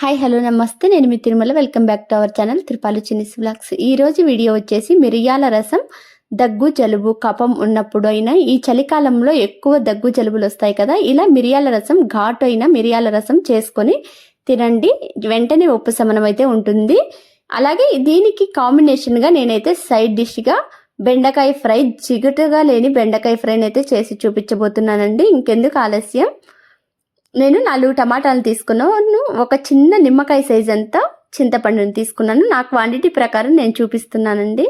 Hi hello నమస్తే. నేను మీ Tirumala. Welcome back to our channel Tirupalu చిన్నీస్ బ్లాగ్స్ ఈరోజు వీడియో వచ్చేసి మిరియాల రసం దగ్గు జలుబు కపం ఉన్నప్పుడు అయినా ఈ చలికాలంలో ఎక్కువ దగ్గు జలుబులు వస్తాయి కదా ఇలా మిరియాల రసం ఘాటు అయిన మిరియాల రసం చేసుకొని తినండి. వెంటనే ఉపశమనం అయితే ఉంటుంది. అలాగే దీనికి కాంబినేషన్గా నేనైతే సైడ్ డిష్గా బెండకాయ ఫ్రై జిగుటుగా లేని బెండకాయ ఫ్రైని అయితే చేసి చూపించబోతున్నానండి. ఇంకెందుకు ఆలస్యం? నేను నాలుగు టమాటాలు తీసుకున్నాను. ఒక చిన్న నిమ్మకాయ సైజ్ అంతా చింతపండుని తీసుకున్నాను. నా క్వాంటిటీ ప్రకారం నేను చూపిస్తున్నానండి.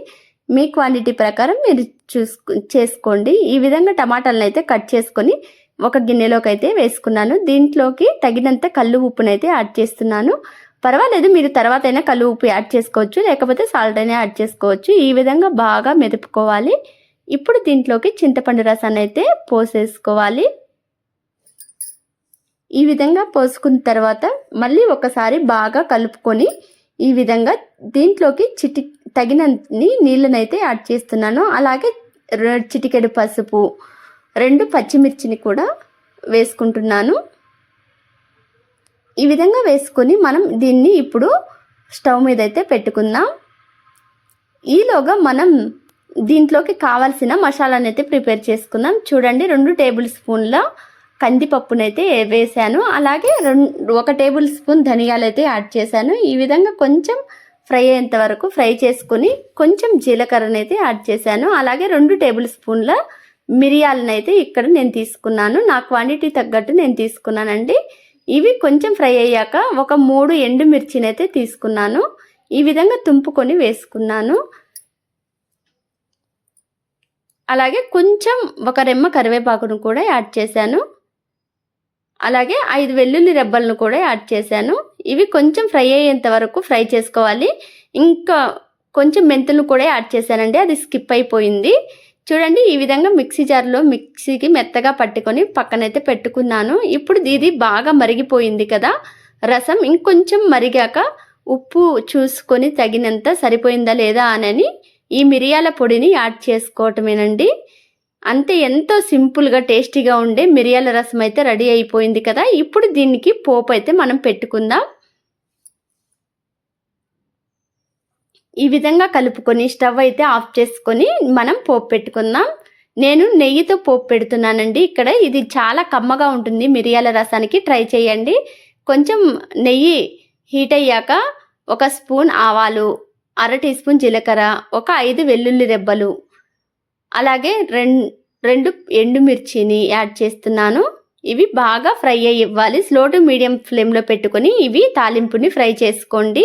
మీ క్వాంటిటీ ప్రకారం మీరు చూసుకు చేసుకోండి. ఈ విధంగా టమాటాలను అయితే కట్ చేసుకొని ఒక గిన్నెలోకి అయితే వేసుకున్నాను. దీంట్లోకి తగినంత కళ్ళు ఉప్పునైతే యాడ్ చేస్తున్నాను. పర్వాలేదు మీరు తర్వాత అయినా కళ్ళు ఉప్పు యాడ్ చేసుకోవచ్చు. లేకపోతే సాల్ట్ అయినా యాడ్ చేసుకోవచ్చు. ఈ విధంగా బాగా మెదుపుకోవాలి. ఇప్పుడు దీంట్లోకి చింతపండు రసాన్ని అయితే పోసేసుకోవాలి. ఈ విధంగా పోసుకున్న తర్వాత మళ్ళీ ఒకసారి బాగా కలుపుకొని ఈ విధంగా దీంట్లోకి చిటి తగినన్ని నీళ్ళనైతే యాడ్ చేస్తున్నాను. అలాగే రె- చిటికెడు పసుపు రెండు పచ్చిమిర్చిని కూడా వేసుకుంటున్నాను. ఈ విధంగా వేసుకొని మనం దీన్ని ఇప్పుడు స్టవ్ మీద అయితే పెట్టుకుందాం. ఈలోగా మనం దీంట్లోకి కావాల్సిన మసాలాని అయితే ప్రిపేర్ చేసుకుందాం. చూడండి రెండు టేబుల్ స్పూన్ల కందిపప్పునైతే వేసాను. అలాగే రెండు ఒక టేబుల్ స్పూన్ ధనియాలు అయితే యాడ్ చేశాను. ఈ విధంగా కొంచెం ఫ్రై అయ్యేంత వరకు ఫ్రై చేసుకుని కొంచెం జీలకర్రనైతే యాడ్ చేశాను. అలాగే రెండు టేబుల్ స్పూన్ల మిరియాలనైతే ఇక్కడ నేను తీసుకున్నాను. నా క్వాంటిటీ తగ్గట్టు నేను తీసుకున్నానండి. ఇవి కొంచెం ఫ్రై అయ్యాక ఒక మూడు ఎండుమిర్చినైతే తీసుకున్నాను. ఈ విధంగా తుంపుకొని వేసుకున్నాను. అలాగే కొంచెం ఒక రెమ్మ కరివేపాకును కూడా యాడ్ చేశాను. అలాగే ఐదు వెల్లుల్లి రెబ్బలను కూడా యాడ్ చేశాను. ఇవి కొంచెం ఫ్రై అయ్యేంత వరకు ఫ్రై చేసుకోవాలి. ఇంకా కొంచెం మెంతులు కూడా యాడ్ చేశానండి. అది స్కిప్ అయిపోయింది. చూడండి ఈ విధంగా మిక్సీ జార్లో మిక్సీకి మెత్తగా పట్టుకొని పక్కనైతే పెట్టుకున్నాను. ఇప్పుడు ఇది బాగా మరిగిపోయింది కదా. రసం ఇంకొంచెం మరిగాక ఉప్పు చూసుకొని తగినంత సరిపోయిందా లేదా అనని ఈ మిరియాల పొడిని యాడ్ చేసుకోవటమేనండి. అంతే ఎంతో సింపుల్గా టేస్టీగా ఉండే మిరియాల రసం అయితే రెడీ అయిపోయింది కదా. ఇప్పుడు దీనికి పోపు అయితే మనం పెట్టుకుందాం. ఈ విధంగా కలుపుకొని స్టవ్ అయితే ఆఫ్ చేసుకొని మనం పోపు పెట్టుకుందాం. నేను నెయ్యితో పోపు పెడుతున్నానండి ఇక్కడ. ఇది చాలా కమ్మగా ఉంటుంది మిరియాల రసానికి. ట్రై చేయండి. కొంచెం నెయ్యి హీట్ అయ్యాక ఒక స్పూన్ ఆవాలు అర టీ స్పూన్ జీలకర్ర ఒక ఐదు వెల్లుల్లి రెబ్బలు అలాగే రెండు రెండు ఎండుమిర్చిని యాడ్ చేస్తున్నాను. ఇవి బాగా ఫ్రై అయ్యి ఇవ్వాలి. స్లో టు మీడియం ఫ్లేమ్లో పెట్టుకొని ఇవి తాలింపుని ఫ్రై చేసుకోండి.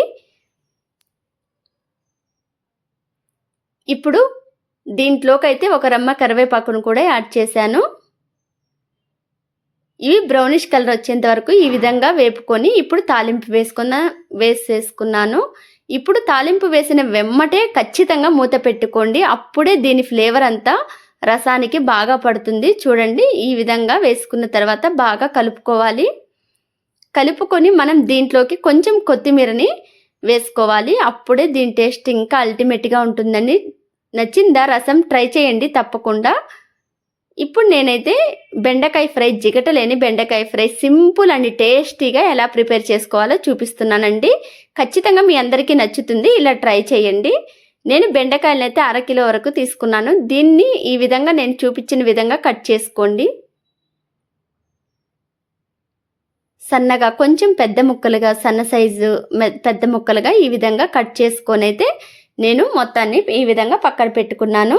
ఇప్పుడు దీంట్లోకి అయితే ఒక రమ్మ కరివేపాకును కూడా యాడ్ చేశాను. ఇవి బ్రౌనిష్ కలర్ వచ్చేంత వరకు ఈ విధంగా వేపుకొని ఇప్పుడు తాలింపు వేసుకున్న వేసేసుకున్నాను. ఇప్పుడు తాలింపు వేసిన వెమ్మటే ఖచ్చితంగా మూత పెట్టుకోండి. అప్పుడే దీని ఫ్లేవర్ అంతా రసానికి బాగా పడుతుంది. చూడండి ఈ విధంగా వేసుకున్న తర్వాత బాగా కలుపుకోవాలి. కలుపుకొని మనం దీంట్లోకి కొంచెం కొత్తిమీరని వేసుకోవాలి. అప్పుడే దీని టేస్ట్ ఇంకా అల్టిమేట్గా ఉంటుందని. నచ్చిందా? రసం ట్రై చేయండి తప్పకుండా. ఇప్పుడు నేనైతే బెండకాయ ఫ్రై జిగటలేని బెండకాయ ఫ్రై సింపుల్ అండ్ టేస్టీగా ఎలా ప్రిపేర్ చేసుకోవాలో చూపిస్తున్నానండి. ఖచ్చితంగా మీ అందరికీ నచ్చుతుంది ఇలా ట్రై చేయండి. నేను బెండకాయలను అయితే అరకిలో వరకు తీసుకున్నాను. దీన్ని ఈ విధంగా నేను చూపించిన విధంగా కట్ చేసుకోండి. సన్నగా కొంచెం పెద్ద ముక్కలుగా సన్న సైజు పెద్ద ముక్కలుగా ఈ విధంగా కట్ చేసుకొని అయితే నేను మొత్తాన్ని ఈ విధంగా పక్కన పెట్టుకున్నాను.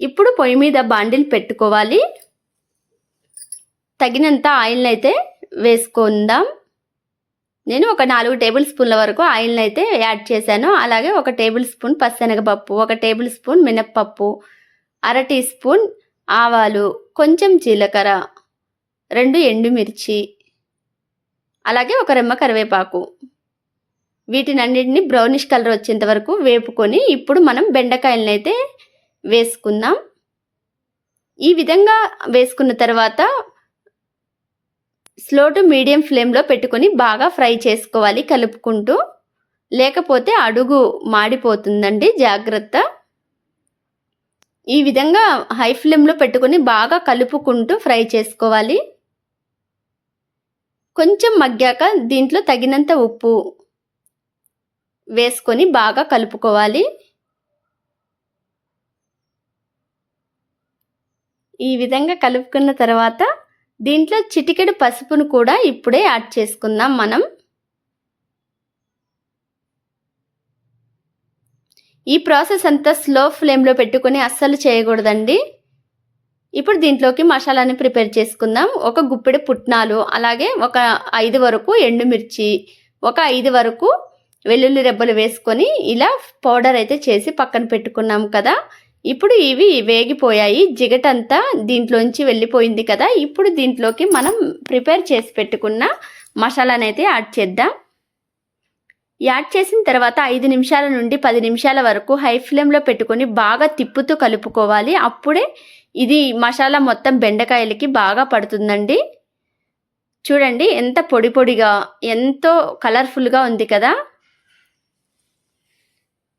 ఇప్పుడు పొయ్యి మీద బాండిల్ పెట్టుకోవాలి. తగినంత ఆయిల్ని అయితే వేసుకుందాం. నేను ఒక నాలుగు టేబుల్ స్పూన్ల వరకు ఆయిల్ని అయితే యాడ్ చేశాను. అలాగే ఒక టేబుల్ స్పూన్ పచ్చనగపప్పు ఒక టేబుల్ స్పూన్ మినప్పప్పు అర టీ స్పూన్ ఆవాలు కొంచెం జీలకర్ర రెండు ఎండుమిర్చి అలాగే ఒక రెమ్మ కరివేపాకు. వీటినన్నిటిని బ్రౌనిష్ కలర్ వచ్చేంత వరకు వేపుకొని ఇప్పుడు మనం బెండకాయలనైతే వేసుకుందాం. ఈ విధంగా వేసుకున్న తర్వాత స్లో టు మీడియం ఫ్లేమ్లో పెట్టుకొని బాగా ఫ్రై చేసుకోవాలి కలుపుకుంటూ. లేకపోతే అడుగు మాడిపోతుందండి జాగ్రత్త. ఈ విధంగా హై ఫ్లేమ్లో పెట్టుకొని బాగా కలుపుకుంటూ ఫ్రై చేసుకోవాలి. కొంచెం మగ్గాక దీంట్లో తగినంత ఉప్పు వేసుకొని బాగా కలుపుకోవాలి. ఈ విధంగా కలుపుకున్న తర్వాత దీంట్లో చిటికెడు పసుపును కూడా ఇప్పుడే యాడ్ చేసుకుందాం మనం. ఈ ప్రాసెస్ అంతా స్లో ఫ్లేమ్లో పెట్టుకొని అస్సలు చేయకూడదండి. ఇప్పుడు దీంట్లోకి మసాలాని ప్రిపేర్ చేసుకుందాం. ఒక గుప్పెడు పుట్నాలు అలాగే ఒక ఐదు వరకు ఎండుమిర్చి ఒక ఐదు వరకు వెల్లుల్లి రెబ్బలు వేసుకొని ఇలా పౌడర్ అయితే చేసి పక్కన పెట్టుకున్నాం కదా. ఇప్పుడు ఇవి వేగిపోయాయి. జిగటంతా దీంట్లోంచి వెళ్ళిపోయింది కదా. ఇప్పుడు దీంట్లోకి మనం ప్రిపేర్ చేసి పెట్టుకున్న మసాలానైతే యాడ్ చేద్దాం. యాడ్ చేసిన తర్వాత ఐదు నిమిషాల నుండి పది నిమిషాల వరకు హై ఫ్లేమ్లో పెట్టుకొని బాగా తిప్పుతూ కలుపుకోవాలి. అప్పుడే ఇది మసాలా మొత్తం బెండకాయలకి బాగా పడుతుందండి. చూడండి ఎంత పొడి పొడిగా ఎంతో కలర్ఫుల్గా ఉంది కదా.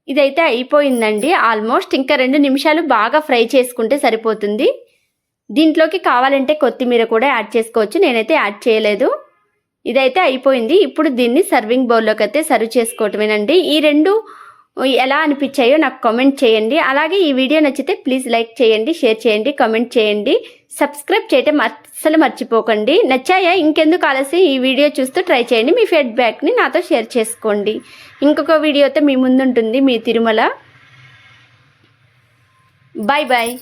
ఇదైతే అయిపోయిందండి. ఆల్మోస్ట్ ఇంకా రెండు నిమిషాలు బాగా ఫ్రై చేసుకుంటే సరిపోతుంది. దీంట్లోకి కావాలంటే కొత్తిమీర కూడా యాడ్ చేసుకోవచ్చు. నేనైతే యాడ్ చేయలేదు. ఇదైతే అయిపోయింది. ఇప్పుడు దీన్ని సర్వింగ్ బౌల్లోకి అయితే సర్వ్ చేసుకోవటమేనండి. ఈ రెండు ఎలా అనిపించాయో నాకు కామెంట్ చేయండి. అలాగే ఈ వీడియో నచ్చితే ప్లీజ్ లైక్ చేయండి షేర్ చేయండి కామెంట్ చేయండి. సబ్స్క్రైబ్ చేయటం అస్సలు మర్చిపోకండి. నచ్చాయా? ఇంకెందుకు ఆలస్యం? ఈ వీడియో చూస్తూ ట్రై చేయండి. మీ ఫీడ్బ్యాక్ని నాతో షేర్ చేసుకోండి. ఇంకొక వీడియోతో మీ ముందుంటుంది మీ తిరుమల. Bye bye